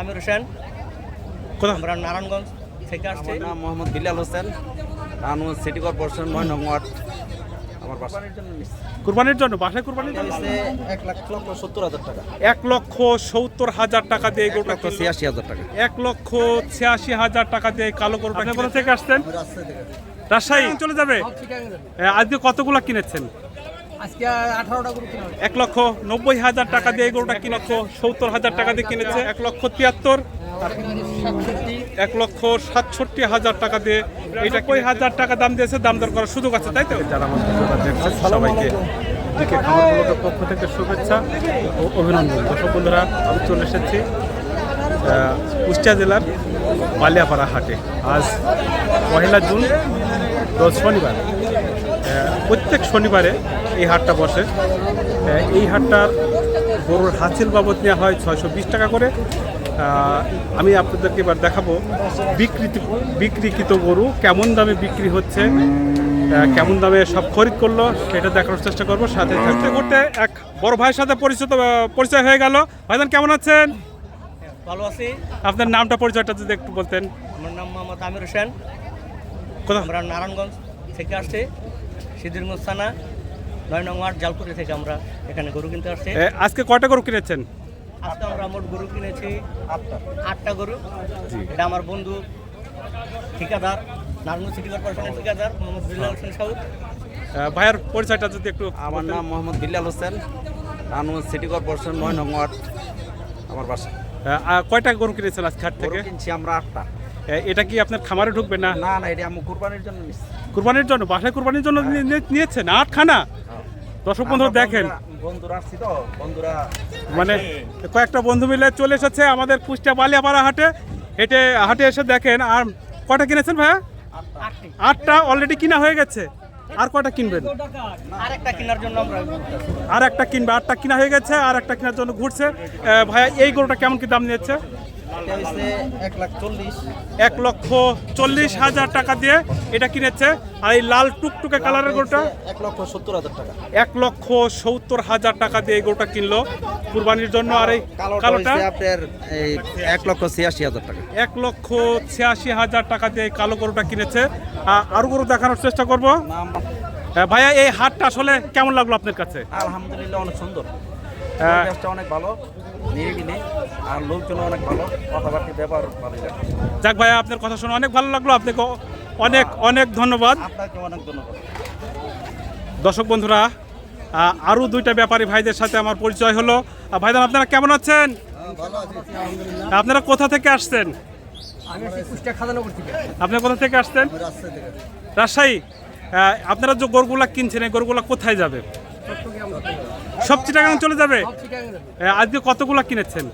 আমির হোসেন। আমরা নারায়ণগঞ্জ থেকে আসছি। আমার নাম মোহাম্মদ বিলাল হোসেন। রানু সিটি কর্পোরেশন নয় নং ওয়ার্ড। আমার বাসার জন্য কুরবানির জন্য বাসায় কুরবানির জন্য? এক লাখ লক্ষ সত্তর হাজার টাকা। এক লক্ষ সত্তর হাজার টাকা দিয়ে গরুটা লক্ষ ছিয়াশি হাজার টাকা। এক লক্ষ ছিয়াশি হাজার টাকা দিয়ে কালো গরুটা কোথা থেকে আসছেন? রাজশাহী চলে যাবে? আজকে কতগুলো কিনেছেন? এক লক্ষ নব্বই হাজার টাকা দিয়ে এই গরুটা কিনে লক্ষ সত্তর হাজার টাকা দিয়ে কিনেছে এক লক্ষ তিয়াত্তর। এক লক্ষ সাতষট্টি হাজার টাকা দিয়ে এটা কই হাজার টাকা দাম দিয়েছে দাম দর করার সুযোগ আছে তাই তো? যারা সবাইকে পক্ষ থেকে শুভেচ্ছা ও অভিনন্দন। দর্শক বন্ধুরা আমি চলে এসেছি কুষ্টিয়া জেলার বালিয়াপাড়া হাটে। আজ পহেলা জুন দশ শনিবার। প্রত্যেক শনিবারে এই হাটটা বসে। এই হাটটার গরুর হাসিল বাবদ নেওয়া হয় ছয়শো বিশ টাকা করে। আমি আপনাদেরকে এবার দেখাবো বিকৃত বিক্রিকৃত গরু কেমন দামে বিক্রি হচ্ছে কেমন দামে সব খরিদ করল সেটা দেখানোর চেষ্টা করব। সাথে থাকতে করতে এক বড় ভাইয়ের সাথে পরিচিত পরিচয় হয়ে গেল। ভাইজান কেমন আছেন? ভালো আছি। আপনার নামটা পরিচয়টা যদি একটু বলতেন। আমার নাম মোহাম্মদ আমির হোসেন। কোথা আমরা নারায়ণগঞ্জ থেকে আসছি। সিদ্ধিরগঞ্জ থানা নয় নং ওয়ার্ড জালপুরি থেকে আমরা এখানে গরু কিনতে আসছি। এ, আজকে কয়টা গরু কিনেছেন? আজকে আমরা মোট গরু কিনেছি আটটা। গরু। এটা আমার বন্ধু ঠিকাদার নারায়ণ সিটি কর্পোরেশনের ঠিকাদার মোহাম্মদ বিল্লাল হোসেন সাউদ আহ, ভাইয়ের পরিচয়টা যদি একটু আমার নাম মোহাম্মদ বিল্লাল হোসেন রানু সিটি কর্পোরেশন নয় নং ওয়ার্ড আমার বাসা। আহ, আহ, কয়টা গরু কিনেছেন আজকে হাট গরু থেকে? কিনছি আমরা আটটা। এটা কি আপনার খামারে ঢুকবে না? না না এটা আমি কুরবানির জন্য কুরবানির জন্য? বাসায় কুরবানির জন্য নিয়ে- নিয়ে- নিয়েছেন? আটখানা? দর্শক বন্ধু দেখেন। বন্ধুরা- তো বন্ধুরা মানে কয়েকটা বন্ধু মিলে চলে এসেছে আমাদের কুষ্টিয়া বালিয়াপাড়া হাটে। হেঁটে হাটে এসে দেখেন আর কটা কিনেছেন ভাইয়া? আটটা। অলরেডি কিনা হয়ে গেছে। আর কটা কিনবেন? আরেকটা কেনার জন্য আমরা আর একটা কিনবে আটটা কিনা হয়ে গেছে আর একটা কেনার জন্য ঘুরছে। ভাইয়া এই গরুটা কেমন কি দাম নিয়েছে? এক লক্ষ চল্লিশ হাজার টাকা দিয়ে এটা কিনেছে। আর এই লাল টুকটুকে কালারের গরুটা? এক লক্ষ সত্তর হাজার টাকা। এক লক্ষ সত্তর হাজার টাকা দিয়ে এই গরুটা কিনলো। কুরবানির জন্য আর এই কালোটা? আপনার এক লক্ষ ছিয়াশি হাজার টাকা। এক লক্ষ ছিয়াশি হাজার টাকা দিয়ে কালো গরুটা কিনেছে। আ- আরও গরু দেখানোর চেষ্টা করব। ভাইয়া এই হাটটা আসলে কেমন লাগল আপনার কাছে? আলহামদুলিল্লাহ অনেক সুন্দর। পরিবেশটা অনেক ভালো নিরিবিলি আর লোকজন অনেক ভালো কথাবার্তা ব্যবহার ভালো যাক ভাইয়া আপনার কথা শুনে অনেক ভালো লাগল আপনাকে অনেক অনেক ধন্যবাদ। আপনাকে অনেক ধন্যবাদ। দর্শক বন্ধুরা আহ, আরও দুইটা ব্যাপারী ভাইদের সাথে আমার পরিচয় হলো। আহ, ভাইজান আপনারা কেমন আছেন? আপনারা কোথা থেকে আসছেন? আপনি কোথা থেকে আসছেন? রাজশাহী আপনারা যে গরুগুলা কিনছেন এই গরুগুলা কোথায় যাবে? সব চিটাগাং চলে যাবে? আজকে কতগুলা কিনেছেন?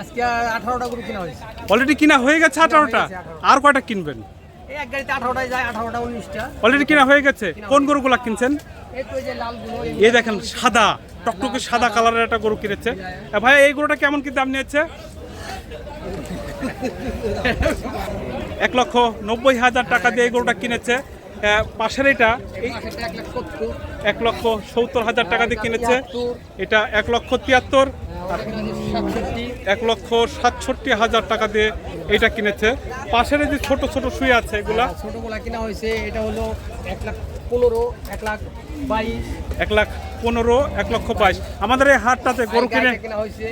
আজকে আঠারোটা গরু কিনা হয়েছে। অলরেডি কিনা হয়ে গেছে আঠারোটা? আর কয়টা কিনবেন? এক গাড়িতে আঠারোটায় যায় আঠারোটা উনিশটা। অলরেডি কিনা হয়ে গেছে? কোন গরুগুলা কিনছেন? এই দেখেন সাদা টকটকে সাদা কালারের একটা গরু কিনেছে। ভাই এই গরুটা কেমন কি দাম নিয়েছে? এক লক্ষ নব্বই হাজার টাকা দিয়ে এই গরুটা কিনেছে। পাশের এটা এক লক্ষ সত্তর হাজার টাকা দিয়ে কিনেছে। এটা এক লক্ষ তিয়াত্তর এক লক্ষ সাতষট্টি হাজার টাকা দিয়ে এটা কিনেছে। পাশের যে ছোট ছোট শুয়ে আছে এগুলা ছোটগুলা কিনা হয়েছে এটা হলো এক লাখ পনেরো এক লাখ বাইশ। এক লাখ পনেরো এক লক্ষ বাইশ। আমাদের এই হাটটাতে গরু কিনে কিনা হয়েছে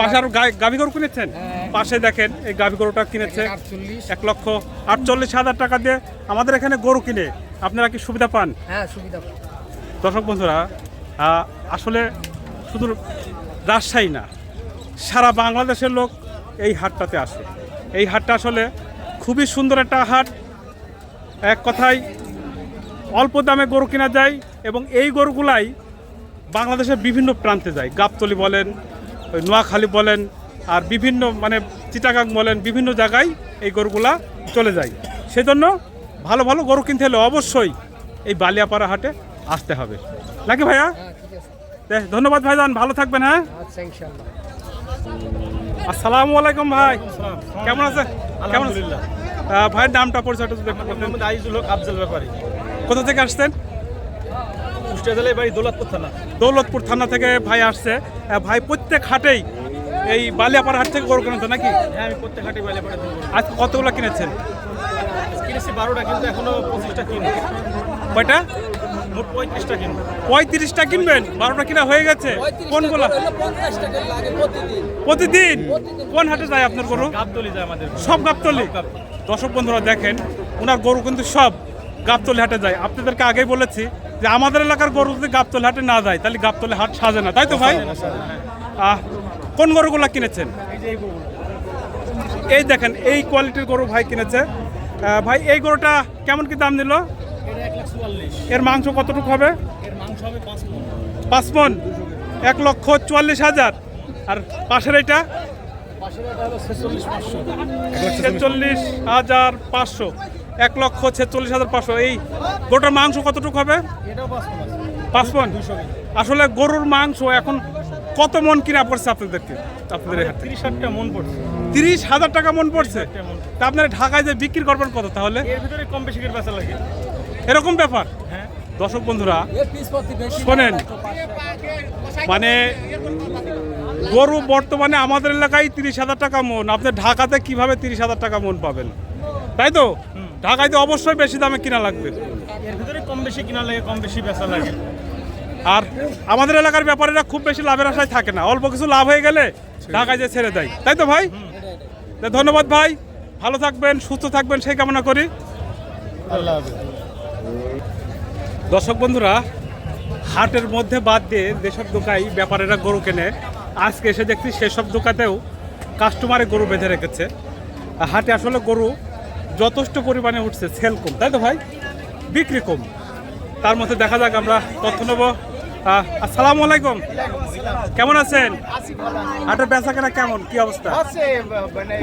পাশে আরও গাভী গরু কিনেছেন? হ্যাঁ। পাশে দেখেন এই গাভী গরুটা কিনেছে। এক লক্ষ আটচল্লিশ হাজার টাকা দিয়ে আমাদের এখানে গরু কিনে। আপনারা কি সুবিধা পান? হ্যাঁ সুবিধা দর্শক বন্ধুরা আসলে শুধু রাজশাহী না সারা বাংলাদেশের লোক এই হাটটাতে আসে। এই হাটটা আসলে খুবই সুন্দর একটা হাট। এক কথায় অল্প দামে গরু কেনা যায় এবং এই গরুগুলাই বাংলাদেশের বিভিন্ন প্রান্তে যায়। গাবতলি বলেন ওই নোয়াখালী বলেন আর বিভিন্ন মানে চিটাগাং বলেন বিভিন্ন জায়গায় এই গরুগুলা চলে যায়। সেজন্য ভালো ভালো গরু কিনতে হলে অবশ্যই এই বালিয়াপাড়া হাটে আসতে হবে। নাকি ভাইয়া? হ্যাঁ ঠিক আছে। দে, ধন্যবাদ ভাইজান ভালো থাকবেন হ্যাঁ? আচ্ছা আসসালামু আলাইকুম ভাই। কেমন আছেন? কেমন আলহামদুলিল্লাহ। ভাইয়ের নামটা পরিচয়টা যদি আইজুল হক আফজল ব্যাপারী। কোথা থেকে আসছেন? কুষ্টিয়া জেলায় বাড়ি দৌলতপুর থানা। দৌলতপুর থানা থেকে ভাই আসছে। ভাই প্রত্যেক হাটেই এই বালিয়াপাড়া হাট থেকে গরু কেনেন নাকি? হ্যাঁ আমি প্রত্যেক হাটে বাইলে পাঠাতে আজ কতগুলো কিনেছেন? কিনেছি বারোটা কিন্তু এখনও পঁচিশটা কিনবো। কয়টা? মোট পঁয়ত্রিশটা কিনবো। পঁয়ত্রিশটা কিনবেন? বারোটা কিনা হয়ে গেছে। কোনগুলো? প্রতিদিন। কোন হাটে যায় আপনার গরু? গাবতলি যায় আমাদের সব গাবতলি। দর্শক বন্ধুরা দেখেন ওনার গরু কিন্তু সব গাবতলি হাটে যায়। আপনাদেরকে আগেই বলেছি যে আমাদের এলাকার গরু যদি গাবতলি হাটে না যায় তাহলে গাবতলি হাট সাজে না তাই তো ভাই? কোন গরুগুলো কিনেছেন? এই দেখেন এই কোয়ালিটির গরু ভাই কিনেছে। ভাই এই গরুটা কেমন কি দাম নিল? এর মাংস কতটুকু হবে? পাঁচ মন। এক লক্ষ চুয়াল্লিশ হাজার। আর পাশের এটা ছেচল্লিশ হাজার পাঁচশো। এক লক্ষ ছেচল্লিশ হাজার পাঁচশো। এই গোটার মাংস কতটুকু হবে? পাঁচ আসলে গরুর মাংস এখন কত মন কিনা পড়ছে আপনাদেরকে? আপনাদের? তিরিশ মন পড়ছে। তিরিশ হাজার টাকা মন পড়ছে? তা আপনারা ঢাকায় যে বিক্রি করবেন কত তাহলে? এর ভিতরে কম বেশি করে বেচা লাগে। এরকম ব্যাপার? হ্যাঁ। দর্শক বন্ধুরা শোনেন। মানে গরু বর্তমানে আমাদের এলাকায় তিরিশ হাজার টাকা মন। আপনি ঢাকাতে কীভাবে তিরিশ হাজার টাকা মন পাবেন? তাই তো? ঢাকায় তো অবশ্যই বেশি দামে কিনা লাগবে। এর ভিতরে কম বেশি কিনা লাগে কম বেশি বেচা লাগে। আর আমাদের এলাকার ব্যাপারীরা খুব বেশি লাভের আশায় থাকে না। অল্প কিছু লাভ হয়ে গেলে ঢাকায় যে ছেড়ে দেয়। তাই তো ভাই? ধন্যবাদ ভাই। ভালো থাকবেন সুস্থ থাকবেন সেই কামনা করি। আল্লাহ দর্শক বন্ধুরা হাটের মধ্যে বাদ দিয়ে যেসব দোকাই ব্যাপারীরা গরু কেনে আজকে এসে দেখছি সেসব দোকাতেও কাস্টমারে গরু বেঁধে রেখেছে। হাটে আসলে গরু যথেষ্ট পরিমাণে উঠছে সেল কম তাই তো ভাই? বিক্রি কম। তার মধ্যে দেখা যাক আমরা তথ্য নেব। আসসালামু আলাইকুম। কেমন আছেন? হাটের বেচা কেনা কেমন? কি অবস্থা? মানে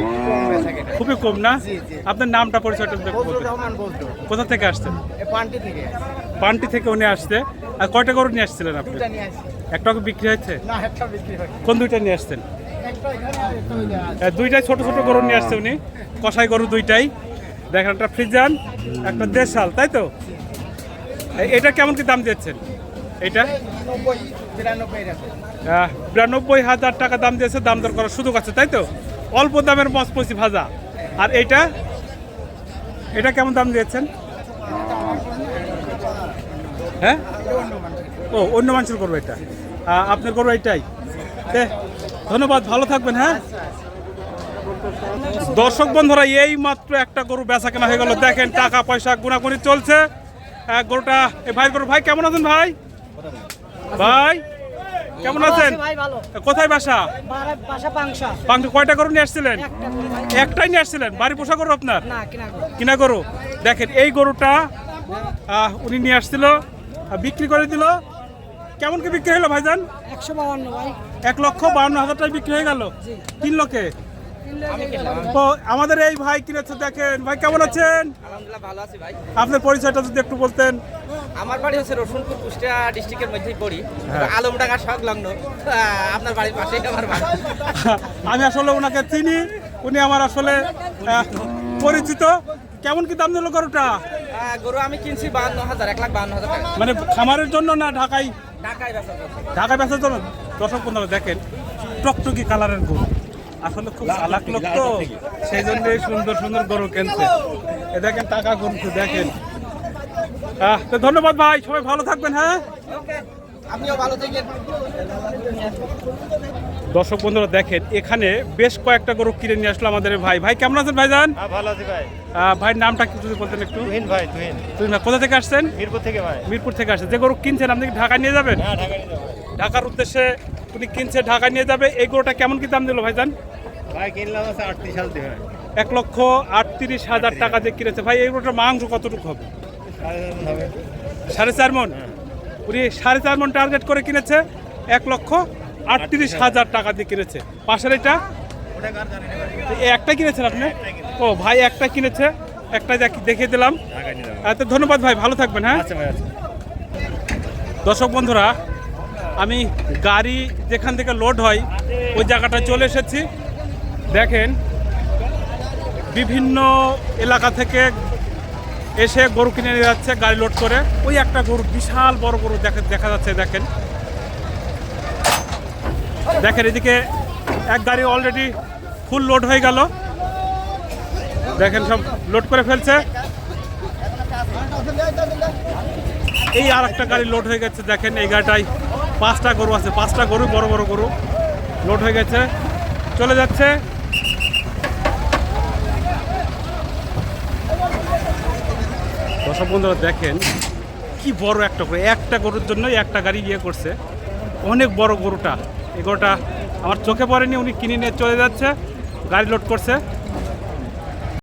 খুবই কম না। আপনার নামটা পরিচয়টা বজরু কোথা থেকে আসছেন? পান্টি থেকে উনি আসছে। আর কয়টা গরু নিয়ে আসছিলেন আপনি? একটা বিক্রি হয়েছে? হয় কোন দুইটা নিয়ে আসছেন? দুইটাই ছোট ছোট গরু নিয়ে আসছে উনি। কষাই গরু দুইটাই। দেখেন একটা ফ্রিজান একটা দেশাল তাই তো? এটা কেমন কি দাম দিয়েছেন? এটা? নব্বই বিরানব্বই হাজার টাকা দাম দিয়েছে দাম দর করার সুযোগ আছে তাই তো? অল্প দামের মস পচি ভাজা। আর এইটা এটা কেমন দাম দিয়েছেন? হ্যাঁ? ও অন্য মানুষের করব এটা। আপনার করব এইটাই। তে, ধন্যবাদ ভালো থাকবেন হ্যাঁ? দর্শক বন্ধুরা এই মাত্র একটা গরু বেচা কেনা হয়ে গেল। দেখেন টাকা পয়সা গুণাগুনি চলছে। গরুটা ভাই গরু ভাই কেমন আছেন ভাই? ভাই কেমন আছেন? কোথায় বাসা? বাসা পাংশা। কয়টা গরু নিয়ে আসছিলেন। একটাই নিয়ে আসছিলেন? বাড়ি পোষা গরু আপনার? কিনা। গরু। দেখেন এই গরুটা উনি নিয়ে আসছিল বিক্রি করে দিল। কেমন কি বিক্রি হলো ভাইজান? একশো বাউান্ন ভাই। এক লক্ষ বাউন্ন হাজার টাকা বিক্রি হয়ে গেল। তিন লক্ষে? তো আমাদের এই ভাই কিনেছে দেখেন। ভাই কেমন আছেন? আলহামদুলিল্লাহ ভালো আছি ভাই। আপনার পরিচয়টা যদি একটু বলতেন। আমার বাড়ি হচ্ছে রসুনপুর কুষ্টিয়া ডিস্ট্রিক্টের মধ্যেই পড়ি। হ্যাঁ। আলমডাঙ্গা সংলগ্ন। আপনার বাড়ির পাশেই আমার বাড়ি। আমি আসলে ওনাকে চিনি। উনি আমার আসলে পরিচিত। কেমন কি দাম দিল গরুটা? গরু আমি কিনছি বাহান্ন হাজার এক লাখ বাহান্ন হাজার টাকা। মানে খামারের জন্য না ঢাকায়? ঢাকায় বেচা ঢাকায় বেচার জন্য দর্শক বন্ধুরা দেখেন টকটকি কালারের গরু। আসলে খুব চালাক লোক তো। সেই জন্য সুন্দর সুন্দর গরু কিনছে। এ দেখেন টাকা গুনছে দেখেন। আহ, তো ধন্যবাদ ভাই সবাই ভালো থাকবেন হ্যাঁ? আপনিও ভালো দর্শক বন্ধুরা দেখেন এখানে বেশ কয়েকটা গরু কিনে নিয়ে আসলো আমাদের ভাই। ভাই কেমন আছেন ভাইজান? হ্যাঁ ভালো আছি ভাই। ভাইয়ের নামটা কি যদি বলতেন একটু। তুহিন ভাই তুহিন। না কোথা থেকে আসছেন? মিরপুর থেকে ভাই। মিরপুর থেকে আসছেন। যে গরু কিনছেন আপনি কি ঢাকায় নিয়ে যাবেন? হ্যাঁ ঢাকা নিয়ে যাব ঢাকার উদ্দেশ্যে উনি কিনছে ঢাকা নিয়ে যাবে। এই গরুটা কেমন কি দাম দিল ভাইজান? ভাই কিনলাম আছে আটত্রিশ সাল থেকে ভাই এক লক্ষ আটত্রিশ হাজার টাকা দিয়ে কিনেছে। ভাই এই গরুটার মাংস কতটুকু হবে? সাড়ে চার মন উনি সাড়ে চার মন টার্গেট করে কিনেছে। এক লক্ষ আটত্রিশ হাজার। টাকা দিয়ে কিনেছে। পাশের এটা? একটা কিনেছেন আপনি? ও ভাই একটা কিনেছে। একটা দেখ- দেখিয়ে দিলাম। তো ধন্যবাদ ভাই ভালো থাকবেন হ্যাঁ? আচ্ছা আচ্ছা। দর্শক বন্ধুরা আমি গাড়ি যেখান থেকে লোড হয় ওই জায়গাটা চলে এসেছি। দেখেন, বিভিন্ন এলাকা থেকে এসে গরু কিনে নিয়ে যাচ্ছে, গাড়ি লোড করে। ওই একটা গরু বিশাল বড় গরু দেখা দেখা যাচ্ছে, দেখেন। দেখেন এদিকে এক গাড়ি অলরেডি ফুল লোড হয়ে গেল। দেখেন সব লোড করে ফেলছে। এই আর একটা গাড়ি লোড হয়ে গেছে, দেখেন এই গাড়িটায় পাঁচটা গরু আছে, পাঁচটা গরু, বড় বড় গরু লোড হয়ে গেছে। চলে যাচ্ছে। দর্শক বন্ধুরা দেখেন, কি বড় একটা গরু। একটা গরুর জন্যই একটা গাড়ি ইয়ে করছে। অনেক বড় গরুটা। এই গরুটা আমার চোখে পড়েনি, উনি কিনে নিয়ে চলে যাচ্ছে, গাড়ি লোড করছে।